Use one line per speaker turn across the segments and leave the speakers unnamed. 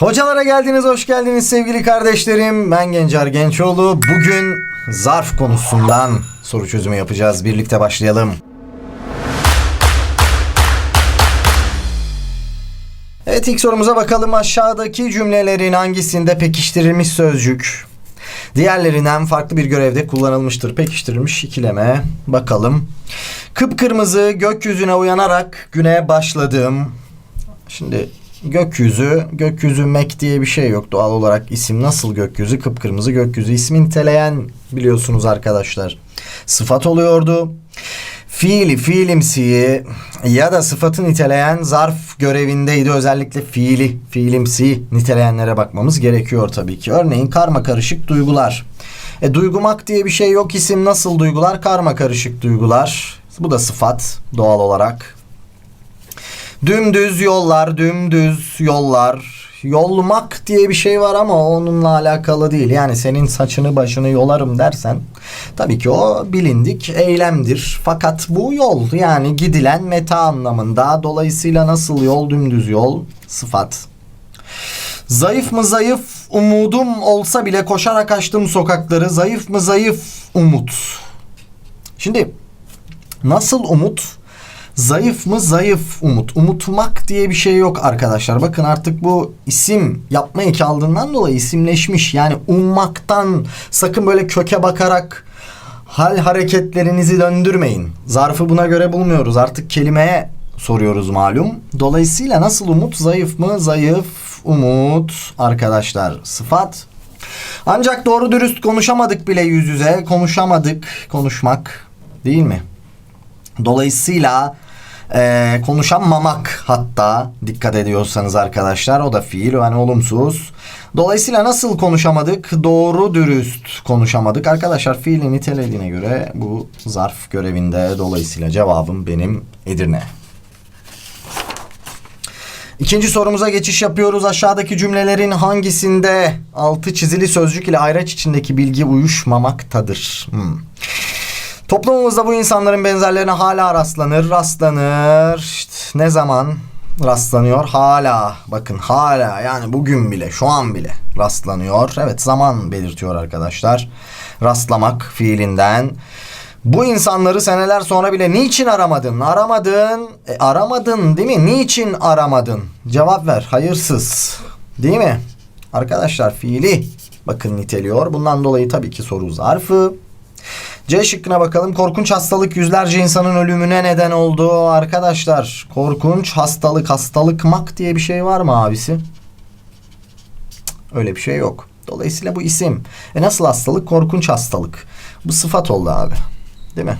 Hocalara geldiniz, hoş geldiniz sevgili kardeşlerim. Ben Gencer Gençoğlu. Bugün zarf konusundan soru çözümü yapacağız. Birlikte başlayalım. Evet ilk sorumuza bakalım. Aşağıdaki cümlelerin hangisinde pekiştirilmiş sözcük diğerlerinden farklı bir görevde kullanılmıştır? Pekiştirilmiş ikileme. Bakalım. Kıpkırmızı gökyüzüne uyanarak güne başladım. Şimdi gökyüzü, gökyüzü mek diye bir şey yok. Doğal olarak isim nasıl gökyüzü? Kıpkırmızı gökyüzü. İsmi niteleyen biliyorsunuz arkadaşlar. Sıfat oluyordu. Fiili, fiilimsiyi ya da sıfatı niteleyen zarf görevindeydi. Özellikle fiili, fiilimsi niteleyenlere bakmamız gerekiyor tabii ki. Örneğin karma karışık duygular. E, duygumak diye bir şey yok. İsim nasıl duygular? Karma karışık duygular. Bu da sıfat doğal olarak. Dümdüz yollar, dümdüz yollar. Yolmak diye bir şey var ama onunla alakalı değil. Yani senin saçını başını yolarım dersen tabii ki o bilindik eylemdir. Fakat bu yol yani gidilen meta anlamında. Dolayısıyla nasıl yol dümdüz yol sıfat. Zayıf mı zayıf umudum olsa bile koşarak açtım sokakları. Zayıf mı zayıf umut. Şimdi nasıl umut? Zayıf mı zayıf umut. Umutmak diye bir şey yok arkadaşlar. Bakın artık bu isim yapma eki aldığından dolayı isimleşmiş. Yani ummaktan sakın böyle köke bakarak hal hareketlerinizi döndürmeyin. Zarfı buna göre bulmuyoruz. Artık kelimeye soruyoruz malum. Dolayısıyla nasıl umut zayıf mı zayıf umut arkadaşlar sıfat. Ancak doğru dürüst konuşamadık bile yüz yüze. Konuşamadık konuşmak değil mi? Dolayısıyla e, konuşamamak hatta dikkat ediyorsanız arkadaşlar o da fiil yani olumsuz. Dolayısıyla nasıl konuşamadık? Doğru dürüst konuşamadık. Arkadaşlar fiili nitelediğine göre bu zarf görevinde. Dolayısıyla cevabım benim Edirne. İkinci sorumuza geçiş yapıyoruz. Aşağıdaki cümlelerin hangisinde altı çizili sözcük ile ayraç içindeki bilgi uyuşmamaktadır? Hmm. Toplumumuzda bu insanların benzerlerine hala rastlanır. Rastlanır. İşte ne zaman rastlanıyor? Hala. Bakın hala yani bugün bile şu an bile rastlanıyor. Evet zaman belirtiyor arkadaşlar. Rastlamak fiilinden. Bu insanları seneler sonra bile niçin aramadın? Aramadın. E, aramadın değil mi? Niçin aramadın? Cevap ver. Hayırsız. Değil mi? Arkadaşlar fiili bakın niteliyor. Bundan dolayı tabii ki soru zarfı. C şıkkına bakalım. Korkunç hastalık yüzlerce insanın ölümüne neden oldu. Arkadaşlar korkunç hastalık hastalıkmak diye bir şey var mı abisi? Öyle bir şey yok. Dolayısıyla bu isim. E nasıl hastalık? Korkunç hastalık. Bu sıfat oldu abi. Değil mi?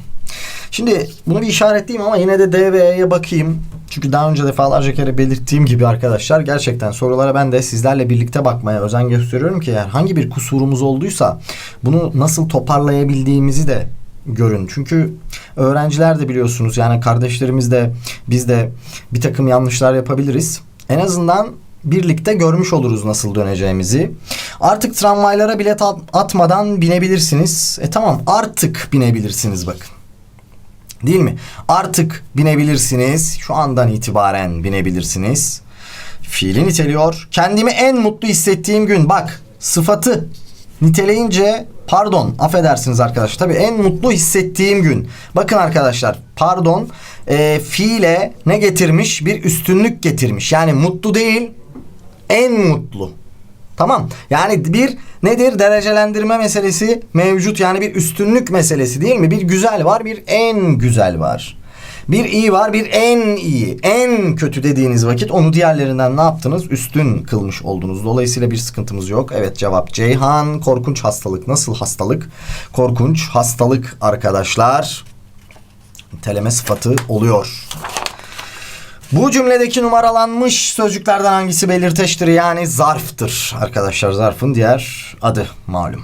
Şimdi bunu bir işaretleyeyim ama yine de D bakayım. Çünkü daha önce defalarca kere belirttiğim gibi arkadaşlar gerçekten sorulara ben de sizlerle birlikte bakmaya özen gösteriyorum ki herhangi bir kusurumuz olduysa bunu nasıl toparlayabildiğimizi de görün. Çünkü öğrenciler de biliyorsunuz yani kardeşlerimiz de biz de bir takım yanlışlar yapabiliriz. En azından birlikte görmüş oluruz nasıl döneceğimizi. Artık tramvaylara bilet at- atmadan binebilirsiniz. E tamam artık binebilirsiniz bakın. Değil mi? Artık binebilirsiniz. Şu andan itibaren binebilirsiniz. Fiili niteliyor. Kendimi en mutlu hissettiğim gün. Bak sıfatı niteleyince pardon affedersiniz arkadaşlar. Tabii en mutlu hissettiğim gün. Bakın arkadaşlar pardon e, fiile ne getirmiş? Bir üstünlük getirmiş. Yani mutlu değil en mutlu. Tamam. Yani bir nedir? Derecelendirme meselesi mevcut. Yani bir üstünlük meselesi değil mi? Bir güzel var, bir en güzel var. Bir iyi var, bir en iyi. En kötü dediğiniz vakit onu diğerlerinden ne yaptınız? Üstün kılmış oldunuz. Dolayısıyla bir sıkıntımız yok. Evet cevap Ceyhan. Korkunç hastalık. Nasıl hastalık? Korkunç hastalık arkadaşlar. Teleme sıfatı oluyor. Bu cümledeki numaralanmış sözcüklerden hangisi belirteçtir yani zarftır arkadaşlar zarfın diğer adı malum.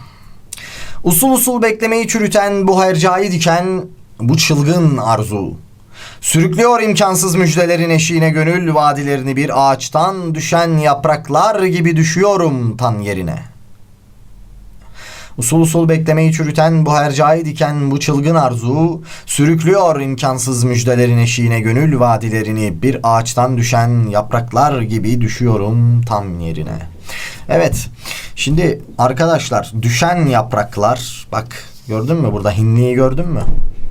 Usul usul beklemeyi çürüten bu hercai diken bu çılgın arzu. Sürüklüyor imkansız müjdelerin eşiğine gönül vadilerini bir ağaçtan düşen yapraklar gibi düşüyorum tan yerine. Usul usul beklemeyi çürüten bu hercai diken bu çılgın arzu sürüklüyor imkansız müjdelerin eşiğine gönül vadilerini bir ağaçtan düşen yapraklar gibi düşüyorum tam yerine. Evet şimdi arkadaşlar düşen yapraklar bak gördün mü burada hinliği gördün mü?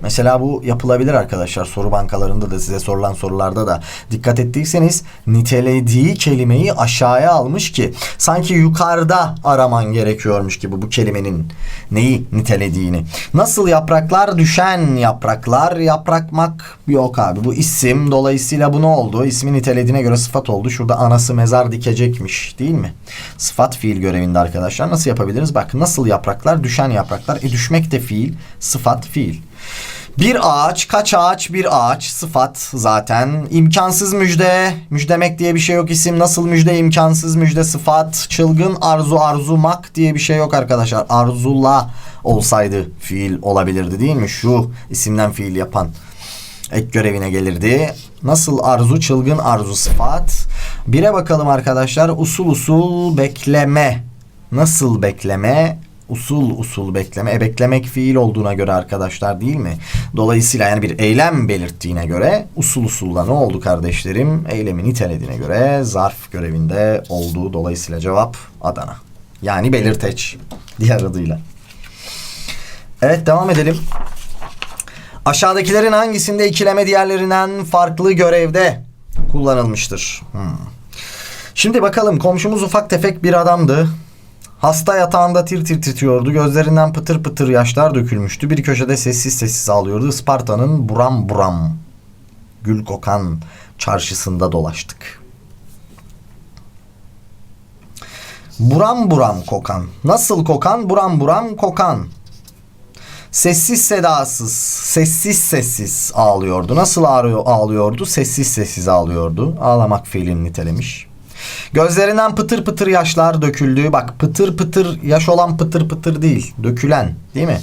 Mesela bu yapılabilir arkadaşlar soru bankalarında da size sorulan sorularda da dikkat ettiyseniz nitelediği kelimeyi aşağıya almış ki sanki yukarıda araman gerekiyormuş gibi bu kelimenin neyi nitelediğini. Nasıl yapraklar düşen yapraklar yaprakmak yok abi bu isim dolayısıyla bu ne oldu? İsmi nitelediğine göre sıfat oldu. Şurada anası mezar dikecekmiş değil mi? Sıfat fiil görevinde arkadaşlar nasıl yapabiliriz? Bak nasıl yapraklar düşen yapraklar e düşmek de fiil sıfat fiil. Bir ağaç, kaç ağaç, bir ağaç, sıfat zaten. İmkansız müjde, müjdemek diye bir şey yok isim. Nasıl müjde, imkansız müjde, sıfat. Çılgın arzu, arzumak diye bir şey yok arkadaşlar. Arzula olsaydı fiil olabilirdi değil mi? Şu isimden fiil yapan ek görevine gelirdi. Nasıl arzu, çılgın arzu, sıfat. Bire bakalım arkadaşlar. Usul usul bekleme. Nasıl bekleme? Usul usul bekleme. E beklemek fiil olduğuna göre arkadaşlar değil mi? Dolayısıyla yani bir eylem belirttiğine göre usul usulda ne oldu kardeşlerim? Eylemi nitelediğine göre zarf görevinde olduğu dolayısıyla cevap Adana. Yani belirteç diğer adıyla. Evet devam edelim. Aşağıdakilerin hangisinde ikileme diğerlerinden farklı görevde kullanılmıştır? Hmm. Şimdi bakalım komşumuz ufak tefek bir adamdı. Hasta yatağında tir tir titriyordu. Gözlerinden pıtır pıtır yaşlar dökülmüştü. Bir köşede sessiz sessiz ağlıyordu. Isparta'nın buram buram gül kokan çarşısında dolaştık. Buram buram kokan. Nasıl kokan? Buram buram kokan. Sessiz sedasız, sessiz sessiz ağlıyordu. Nasıl ağlıyor, ağlıyordu? Sessiz sessiz ağlıyordu. Ağlamak fiilini nitelemiş. Gözlerinden pıtır pıtır yaşlar döküldü. Bak pıtır pıtır yaş olan pıtır pıtır değil. Dökülen değil mi?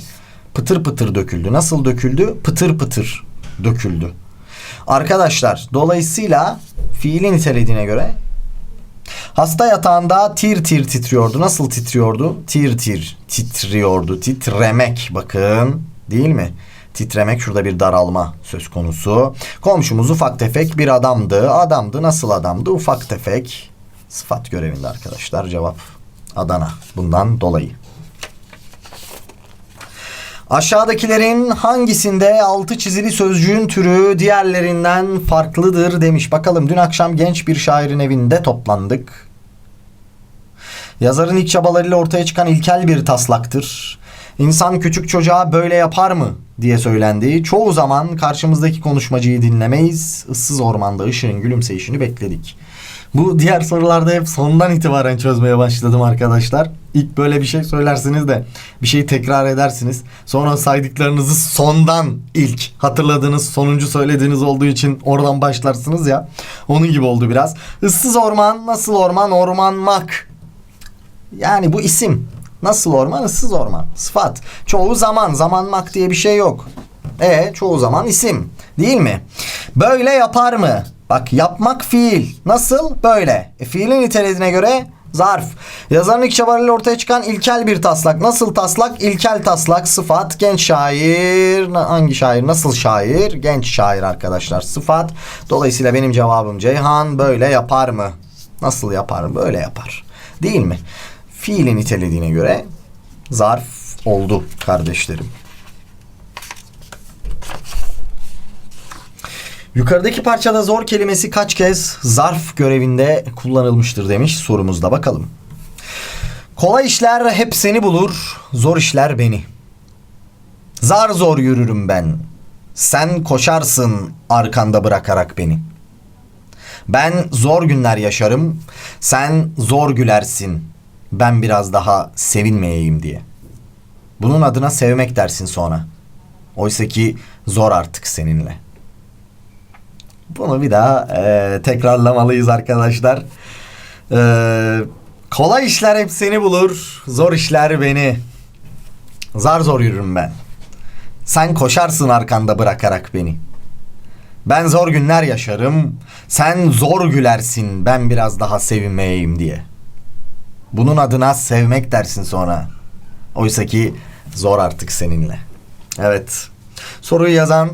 Pıtır pıtır döküldü. Nasıl döküldü? Pıtır pıtır döküldü. Arkadaşlar dolayısıyla fiili nitelediğine göre hasta yatağında tir tir titriyordu. Nasıl titriyordu? Tir tir titriyordu. Titremek bakın değil mi? Titremek şurada bir daralma söz konusu. Komşumuz ufak tefek bir adamdı. Adamdı nasıl adamdı? Ufak tefek sıfat görevinde arkadaşlar. Cevap Adana. Bundan dolayı. Aşağıdakilerin hangisinde altı çizili sözcüğün türü diğerlerinden farklıdır demiş. Bakalım dün akşam genç bir şairin evinde toplandık. Yazarın ilk çabalarıyla ortaya çıkan ilkel bir taslaktır. İnsan küçük çocuğa böyle yapar mı diye söylendi. Çoğu zaman karşımızdaki konuşmacıyı dinlemeyiz. Issız ormanda ışığın gülümseyişini bekledik. Bu diğer sorularda hep sondan itibaren çözmeye başladım arkadaşlar. İlk böyle bir şey söylersiniz de bir şeyi tekrar edersiniz. Sonra saydıklarınızı sondan ilk hatırladığınız sonuncu söylediğiniz olduğu için oradan başlarsınız ya. Onun gibi oldu biraz. Issız orman nasıl orman ormanmak. Yani bu isim. Nasıl orman? Issız orman. Sıfat. Çoğu zaman. Zamanmak diye bir şey yok. E çoğu zaman isim. Değil mi? Böyle yapar mı? Bak yapmak fiil. Nasıl? Böyle. E, fiilin nitelediğine göre zarf. Yazarın ilk çabalarıyla ortaya çıkan ilkel bir taslak. Nasıl taslak? İlkel taslak. Sıfat. Genç şair. Hangi şair? Nasıl şair? Genç şair arkadaşlar. Sıfat. Dolayısıyla benim cevabım Ceyhan böyle yapar mı? Nasıl yapar? Böyle yapar. Değil mi? Fiili nitelediğine göre zarf oldu kardeşlerim. Yukarıdaki parçada zor kelimesi kaç kez zarf görevinde kullanılmıştır demiş sorumuzda bakalım. Kolay işler hep seni bulur, zor işler beni. Zar zor yürürüm ben. Sen koşarsın arkanda bırakarak beni. Ben zor günler yaşarım, sen zor gülersin. Ben biraz daha sevinmeyeyim diye. Bunun adına sevmek dersin sonra. Oysa ki zor artık seninle. Bunu bir daha e, tekrarlamalıyız arkadaşlar. E, kolay işler hep seni bulur. Zor işler beni. Zar zor yürürüm ben. Sen koşarsın arkanda bırakarak beni. Ben zor günler yaşarım. Sen zor gülersin. Ben biraz daha sevinmeyeyim diye. Bunun adına sevmek dersin sonra. Oysa ki zor artık seninle. Evet. Soruyu yazan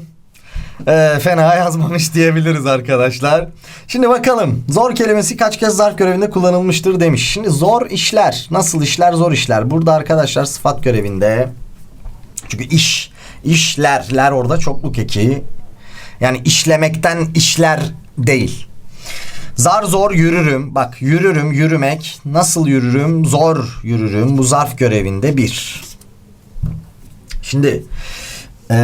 e, fena yazmamış diyebiliriz arkadaşlar. Şimdi bakalım zor kelimesi kaç kez zarf görevinde kullanılmıştır demiş. Şimdi zor işler. Nasıl işler? Zor işler. Burada arkadaşlar sıfat görevinde. Çünkü iş, işlerler orada çokluk eki. Yani işlemekten işler değil. Zar zor yürürüm. Bak yürürüm, yürümek. Nasıl yürürüm? Zor yürürüm. Bu zarf görevinde bir. Şimdi eee,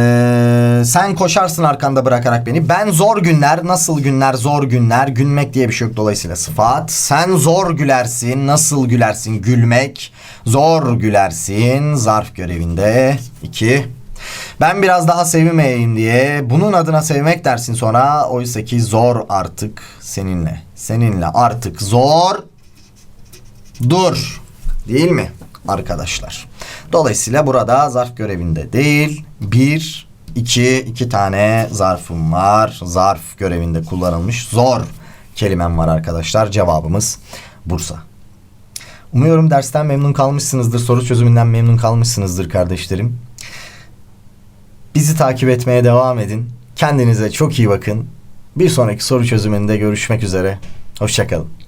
sen koşarsın arkanda bırakarak beni. Ben zor günler, nasıl günler, zor günler. Gülmek diye bir şey yok dolayısıyla sıfat. Sen zor gülersin, nasıl gülersin, gülmek. Zor gülersin, zarf görevinde. iki. Ben biraz daha sevmeyeyim diye bunun adına sevmek dersin sonra oysa ki zor artık seninle. Seninle artık zor dur. Değil mi arkadaşlar? Dolayısıyla burada zarf görevinde değil. Bir, iki, iki tane zarfım var. Zarf görevinde kullanılmış zor kelimem var arkadaşlar. Cevabımız Bursa. Umuyorum dersten memnun kalmışsınızdır. Soru çözümünden memnun kalmışsınızdır kardeşlerim. Bizi takip etmeye devam edin. Kendinize çok iyi bakın. Bir sonraki soru çözümünde görüşmek üzere. Hoşçakalın.